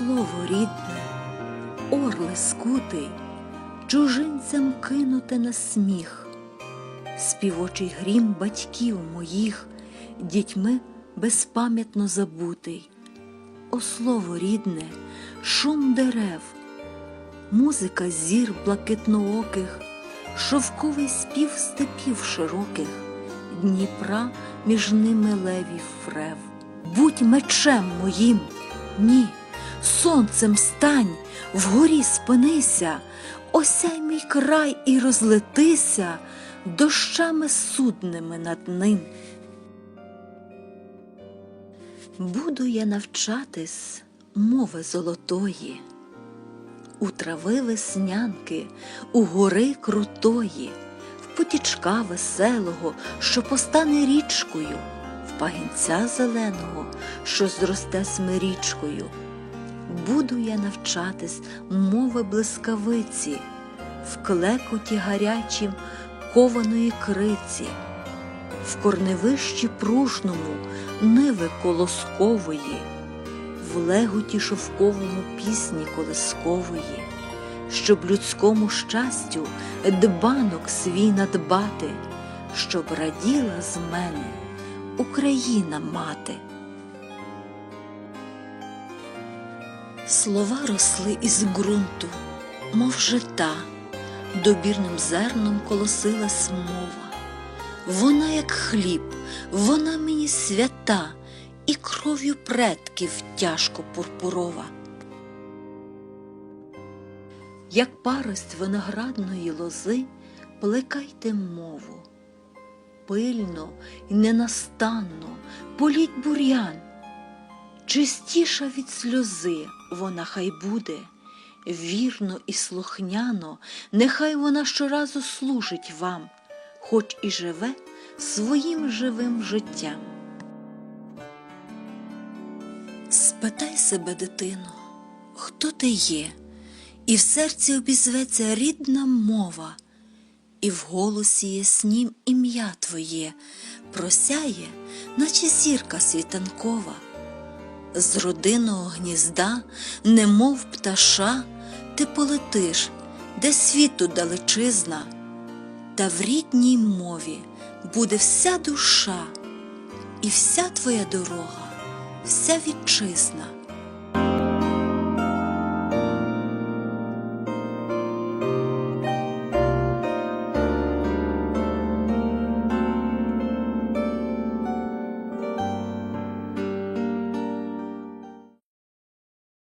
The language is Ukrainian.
Слово рідне, орле скутий, чужинцям кинуте на сміх, співочий грім батьків моїх, дітьми безпам'ятно забутий. О слово рідне, шум дерев, музика зір блакитнооких, шовковий спів степів широких, Дніпра між ними левів фрев. Будь мечем моїм, ні, сонцем стань, вгорі спинися, осяй мій край і розлетися дощами судними над ним. Буду я навчатись мови золотої, у трави веснянки, у гори крутої, в потічка веселого, що постане річкою, в пагінця зеленого, що зросте смирічкою. Буду я навчатись мови блискавиці, в клекоті гарячім кованої криці, в корневищі пружному ниви колоскової, в леготі шовковому пісні колискової, щоб людському щастю дбанок свій надбати, щоб раділа з мене Україна мати. Слова росли із ґрунту, мов жита, добірним зерном колосилась мова. Вона, як хліб, вона мені свята, і кров'ю предків тяжко пурпурова. Як парость виноградної лози, плекайте мову. Пильно і ненастанно політь бур'ян, чистіша від сльози вона хай буде, вірно і слухняно, нехай вона щоразу служить вам, хоч і живе своїм живим життям. Спитай себе, дитино, хто ти є, і в серці обізветься рідна мова, і в голосі яснім ім'я твоє просяє, наче зірка світанкова. З родинного гнізда, немов пташа, ти полетиш, де світу далечизна, та в рідній мові буде вся душа, і вся твоя дорога, вся вітчизна.